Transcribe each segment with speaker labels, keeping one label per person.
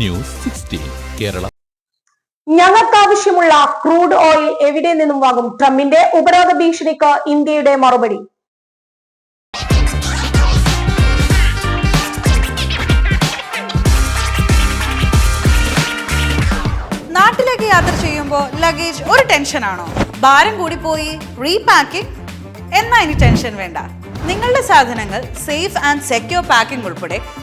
Speaker 1: News sixteen Kerala.
Speaker 2: ഞങ്ങൾക്കാവശ്യമുള്ള crude oil എവിടെ നിന്നും വാങ്ങും? ട്രംപിന്റെ ഉപരോധ ഭീഷണിക്ക് ഇന്ത്യയുടെ മറുപടി.
Speaker 3: നാട്ടിലേക്ക് യാത്ര ചെയ്യുമ്പോൾ ലഗേജ് ഒരു ടെൻഷനാണോ ഭാരം കൂടി കൂടിപ്പോയി റീപാക്കിംഗ് എന്നാ ഇനി ടെൻഷൻ വേണ്ട. നിങ്ങളുടെ സാധനങ്ങൾ സേഫ് ആൻഡ് സെക്യൂർ പാക്കിംഗ് ഉൾപ്പെടെ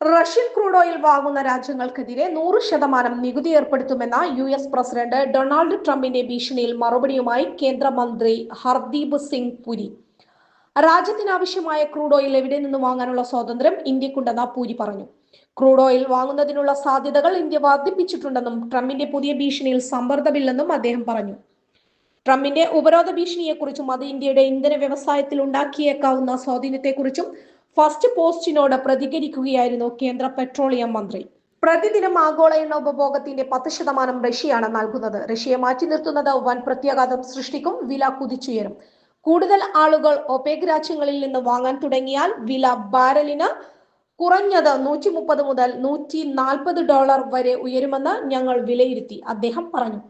Speaker 2: റഷ്യൻ ക്രൂഡ് ഓയിൽ വാങ്ങുന്ന രാജ്യങ്ങൾക്കെതിരെ നൂറ് ശതമാനം നികുതി ഏർപ്പെടുത്തുമെന്ന യു എസ് പ്രസിഡന്റ് ഡൊണാൾഡ് ട്രംപിന്റെ ഭീഷണിയിൽ മറുപടിയുമായി കേന്ദ്രമന്ത്രി ഹർദീപ് സിംഗ് പുരി. രാജ്യത്തിനാവശ്യമായ ക്രൂഡ് ഓയിൽ എവിടെ നിന്ന് വാങ്ങാനുള്ള സ്വാതന്ത്ര്യം ഇന്ത്യക്കുണ്ടെന്ന് പുരി പറഞ്ഞു. ക്രൂഡ് ഓയിൽ വാങ്ങുന്നതിനുള്ള സാധ്യതകൾ ഇന്ത്യ വർദ്ധിപ്പിച്ചിട്ടുണ്ടെന്നും ട്രംപിന്റെ പുതിയ ഭീഷണിയിൽ സമ്മർദ്ദമില്ലെന്നും അദ്ദേഹം പറഞ്ഞു. ട്രംപിന്റെ ഉപരോധ ഭീഷണിയെക്കുറിച്ചും അത് ഇന്ത്യയുടെ ഇന്ധന വ്യവസായത്തിൽ ഉണ്ടാക്കിയേക്കാവുന്ന സ്വാധീനത്തെക്കുറിച്ചും ഫസ്റ്റ് പോസ്റ്റിനോട് പ്രതികരിക്കുകയായിരുന്നു കേന്ദ്ര പെട്രോളിയം മന്ത്രി. പ്രതിദിനം ആഗോള എണ്ണ ഉപഭോഗത്തിന്റെ പത്ത് ശതമാനം റഷ്യയാണ് നൽകുന്നത്. റഷ്യയെ മാറ്റി നിർത്തുന്നത് വൻ പ്രത്യാഘാതം സൃഷ്ടിക്കും വില കുതിച്ചുയരും. കൂടുതൽ ആളുകൾ ഒപേക് രാജ്യങ്ങളിൽ നിന്ന് വാങ്ങാൻ തുടങ്ങിയാൽ വില ബാരലിന് കുറഞ്ഞത് നൂറ്റി മുപ്പത് മുതൽ നൂറ്റി നാൽപ്പത് ഡോളർ വരെ ഉയരുമെന്ന് ഞങ്ങൾ വിലയിരുത്തി അദ്ദേഹം പറഞ്ഞു.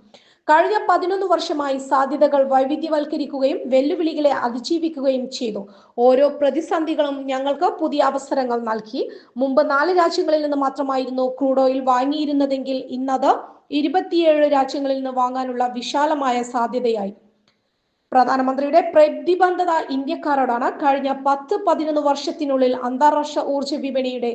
Speaker 2: കഴിഞ്ഞ പതിനൊന്ന് വർഷമായി സാധ്യതകൾ വൈവിധ്യവൽക്കരിക്കുകയും വെല്ലുവിളികളെ അതിജീവിക്കുകയും ചെയ്തു. ഓരോ പ്രതിസന്ധികളും ഞങ്ങൾക്ക് പുതിയ അവസരങ്ങൾ നൽകി. മുമ്പ് നാല് രാജ്യങ്ങളിൽ നിന്ന് മാത്രമായിരുന്നു ക്രൂഡ് ഓയിൽ വാങ്ങിയിരുന്നതെങ്കിൽ ഇന്നത് ഇരുപത്തിയേഴ് രാജ്യങ്ങളിൽ നിന്ന് വാങ്ങാനുള്ള വിശാലമായ സാധ്യതയായി. പ്രധാനമന്ത്രിയുടെ പ്രതിബന്ധത ഇന്ത്യക്കാരോടാണ് കഴിഞ്ഞ പത്ത് പതിനൊന്ന് വർഷത്തിനുള്ളിൽ അന്താരാഷ്ട്ര ഊർജ വിപണിയുടെ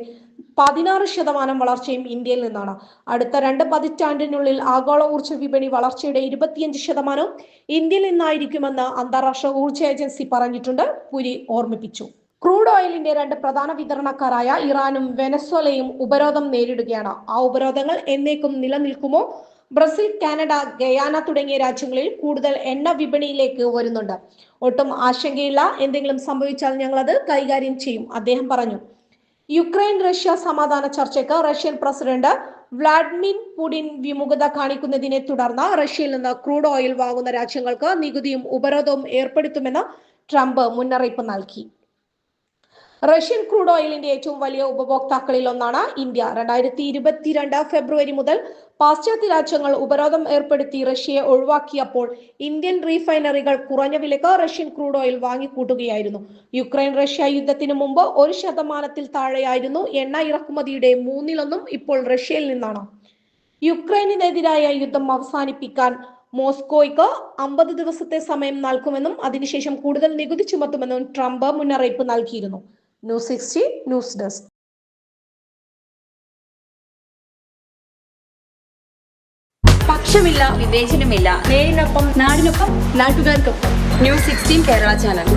Speaker 2: പതിനാറ് ശതമാനം വളർച്ചയും ഇന്ത്യയിൽ നിന്നാണ്. അടുത്ത രണ്ട് പതിറ്റാണ്ടിനുള്ളിൽ ആഗോള ഊർജ വിപണി വളർച്ചയുടെ ഇരുപത്തിയഞ്ച് ശതമാനവും ഇന്ത്യയിൽ നിന്നായിരിക്കുമെന്ന് അന്താരാഷ്ട്ര ഊർജ ഏജൻസി പറഞ്ഞിട്ടുണ്ട്. പുരി ഓർമ്മിപ്പിച്ചു. ക്രൂഡ് ഓയിലിന്റെ രണ്ട് പ്രധാന വിതരണക്കാരായ ഇറാനും വെനസ്വലയും ഉപരോധം നേരിടുകയാണ്. ആ ഉപരോധങ്ങൾ എന്നേക്കും നിലനിൽക്കുമോ? ബ്രസീൽ കാനഡ ഗയാന തുടങ്ങിയ രാജ്യങ്ങളിൽ കൂടുതൽ എണ്ണ വിപണിയിലേക്ക് വരുന്നുണ്ട്. ഒട്ടും ആശങ്കയില്ല എന്തെങ്കിലും സംഭവിച്ചാൽ ഞങ്ങൾ അത് കൈകാര്യം ചെയ്യും അദ്ദേഹം പറഞ്ഞു. യുക്രൈൻ റഷ്യ സമാധാന ചർച്ചയ്ക്ക് റഷ്യൻ പ്രസിഡന്റ് വ്ളാഡിമിർ പുടിൻ വിമുഖത കാണിക്കുന്നതിനെ തുടർന്ന് റഷ്യയിൽ നിന്ന് ക്രൂഡ് ഓയിൽ വാങ്ങുന്ന രാജ്യങ്ങൾക്ക് നികുതിയും ഉപരോധവും ഏർപ്പെടുത്തുമെന്ന് ട്രംപ് മുന്നറിയിപ്പ് നൽകി. റഷ്യൻ ക്രൂഡ് ഓയിലിന്റെ ഏറ്റവും വലിയ ഉപഭോക്താക്കളിൽ ഒന്നാണ് ഇന്ത്യ. രണ്ടായിരത്തി ഇരുപത്തിരണ്ട് ഫെബ്രുവരി മുതൽ പാശ്ചാത്യ രാജ്യങ്ങൾ ഉപരോധം ഏർപ്പെടുത്തി റഷ്യയെ ഒഴിവാക്കിയപ്പോൾ ഇന്ത്യൻ റീഫൈനറികൾ കുറഞ്ഞ വിലക്ക് റഷ്യൻ ക്രൂഡ് ഓയിൽ വാങ്ങിക്കൂട്ടുകയായിരുന്നു. യുക്രൈൻ റഷ്യ യുദ്ധത്തിന് മുമ്പ് ഒരു ശതമാനത്തിൽ താഴെയായിരുന്നു എണ്ണ ഇറക്കുമതിയുടെ മൂന്നിലൊന്നും ഇപ്പോൾ റഷ്യയിൽ നിന്നാണ്. യുക്രൈനിനെതിരായ യുദ്ധം അവസാനിപ്പിക്കാൻ മോസ്കോയ്ക്ക് അമ്പത് ദിവസത്തെ സമയം നൽകുമെന്നും അതിനുശേഷം കൂടുതൽ നികുതി ചുമത്തുമെന്നും ട്രംപ് മുന്നറിയിപ്പ് നൽകിയിരുന്നു. News sixty news desk.
Speaker 4: പക്ഷമില്ല നാടിനൊപ്പം നാട്ടുകാർക്കൊപ്പം. കേരള ചാനൽ.